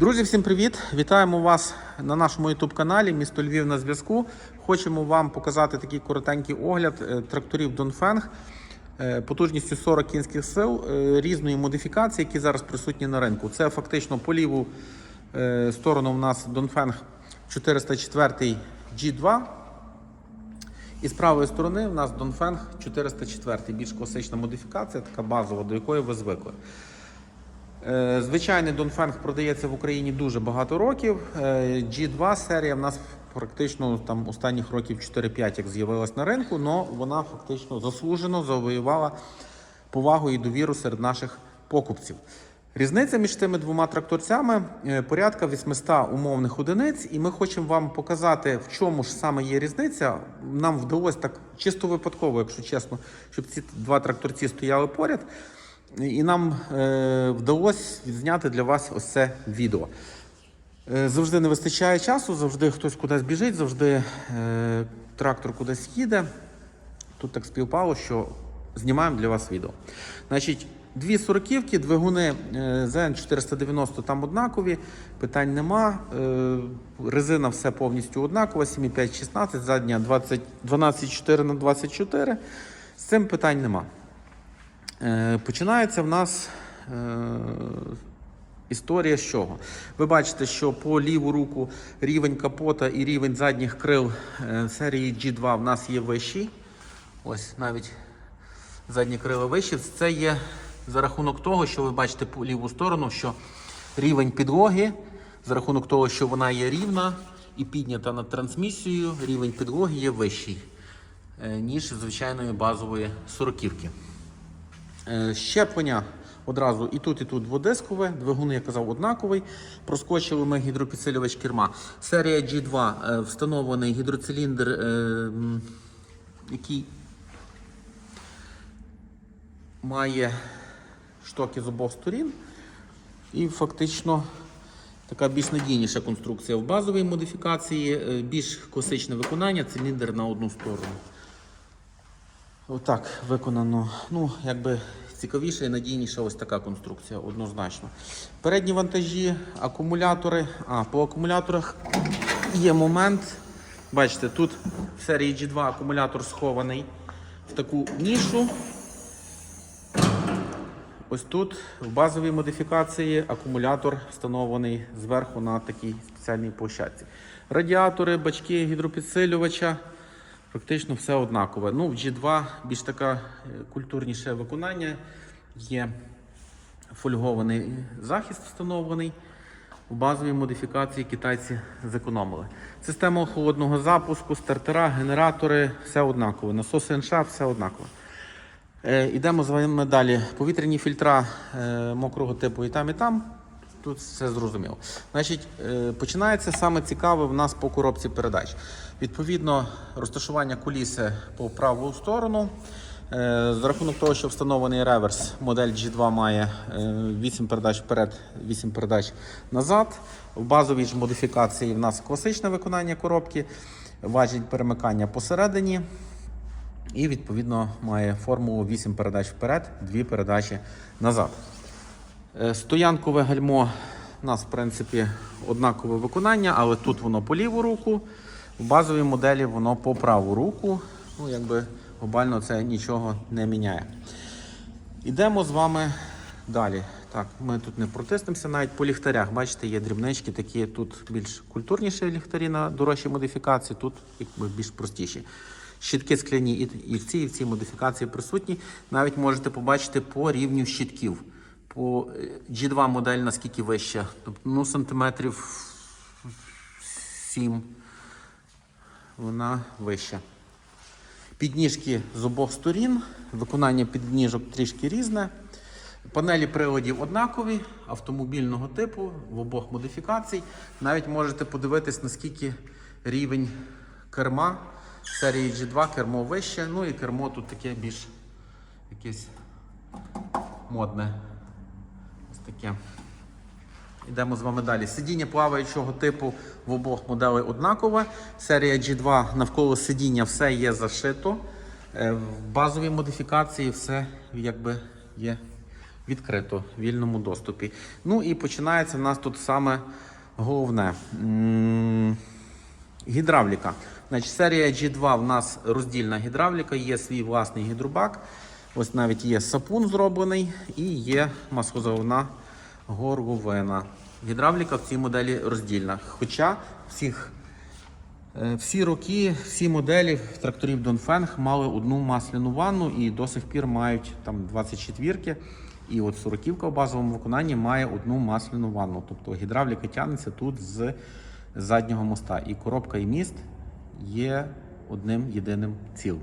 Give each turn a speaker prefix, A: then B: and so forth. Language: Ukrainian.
A: Друзі, всім привіт! Вітаємо вас на нашому youtube каналі Місто Львів на зв'язку. Хочемо вам показати такий коротенький огляд е, тракторів Донфенг е, потужністю 40 кінських сил е, різної модифікації, які зараз присутні на ринку. Це фактично по ліву сторону у нас Донфенг 404 G2. І з правої сторони в нас Донфенг 404, більш класична модифікація, така базова, до якої ви звикли. Е, Звичайний Донфенг продається в Україні дуже багато років. Е, G2 серія в нас практично там останніх років 4-5 як з'явилась на ринку, але вона фактично заслужено завоювала повагу і довіру серед наших покупців. Різниця між тими двома тракторцями е, порядка 800 умовних одиниць, і ми хочемо вам показати, в чому ж саме є різниця. Нам вдалося так чисто випадково, якщо чесно, щоб ці два тракторці стояли поряд. І нам е, вдалося відзняти для вас ось це відео. Е, завжди не вистачає часу, завжди хтось кудись біжить, завжди е, трактор кудись їде. Тут так співпало, що знімаємо для вас відео. Значить, дві сороківки, двигуни е, ZN490 там однакові, питань нема. Е, резина все повністю однакова, 7,5-16, задня 12,4 на 24. З цим питань нема. Е, Починається в нас е, історія з чого? Ви бачите, що по ліву руку рівень капота і рівень задніх крил е, серії G2 в нас є вищий. Ось навіть задні крила вищі. Це є за рахунок того, що ви бачите по ліву сторону, що рівень підлоги, за рахунок того, що вона є рівна і піднята над трансмісією, рівень підлоги є вищий, ніж звичайної базової сороківки. Е, Щеплення одразу і тут, і тут дводискове. Двигун, я казав, однаковий. Проскочили ми гідропідсилювач керма. Серія G2 е, встановлений гідроциліндр, е, який має штоки з обох сторін. І фактично така більш надійніша конструкція в базовій модифікації, більш класичне виконання, циліндр на одну сторону. Отак виконано. Ну, якби цікавіша і надійніша ось така конструкція, однозначно. Передні вантажі, акумулятори. А, по акумуляторах є момент. Бачите, тут в серії G2 акумулятор схований в таку нішу. Ось тут в базовій модифікації акумулятор встановлений зверху на такій спеціальній площадці. Радіатори, бачки гідропідсилювача. Практично все однакове. Ну, в G2 більш таке е, культурніше виконання. Є фольгований захист встановлений. В базовій модифікації китайці зекономили. Система холодного запуску, стартера, генератори все однакове. Насоси НШ все однакове. Е, Ідемо з вами далі. Повітряні фільтра е, мокрого типу і там, і там. Тут все зрозуміло. Значить, е, починається саме цікаве в нас по коробці передач. Відповідно, розташування куліси по праву сторону. Е, За рахунок того, що встановлений реверс, модель G2 має е, 8 передач вперед, 8 передач назад. В базовій ж модифікації в нас класичне виконання коробки, важіль перемикання посередині. І відповідно має формулу 8 передач вперед, 2 передачі назад. Е, Стоянкове гальмо у нас, в принципі, однакове виконання, але тут воно по ліву руку, в базовій моделі воно по праву руку. Ну, якби глобально це нічого не міняє. Ідемо з вами далі. Так, ми тут не протиснемося навіть по ліхтарях. Бачите, є дрібнички, такі тут більш культурніші ліхтарі на дорожчій модифікації, тут якби більш простіші. Щітки скляні і в цій, і в цій модифікації присутні. Навіть можете побачити по рівню щитків. По е, G2 модель наскільки вища. Тобто, ну, сантиметрів 7 вона вища. Підніжки з обох сторін, виконання підніжок трішки різне. Панелі приладів однакові, автомобільного типу, в обох модифікацій. Навіть можете подивитись, наскільки рівень керма серії G2 кермо вище. Ну і кермо тут таке більш якесь модне. Таке. Йдемо з вами далі. Сидіння плаваючого типу в обох моделей однакове. Серія G2 навколо сидіння все є зашито. Е, В базовій модифікації все якби є відкрито, в вільному доступі. Ну і починається в нас тут саме головне. Гідравліка. Значить, серія G2 в нас роздільна гідравліка, є свій власний гідробак. Ось навіть є сапун зроблений і є маслозаливна горловина. Гідравліка в цій моделі роздільна. Хоча всіх, е, всі роки, всі моделі тракторів Донфенг мали одну масляну ванну і до сих пір мають там 24-ки. І от 40-ка в базовому виконанні має одну масляну ванну. Тобто гідравліка тягнеться тут з заднього моста. І коробка і міст є одним єдиним цілим.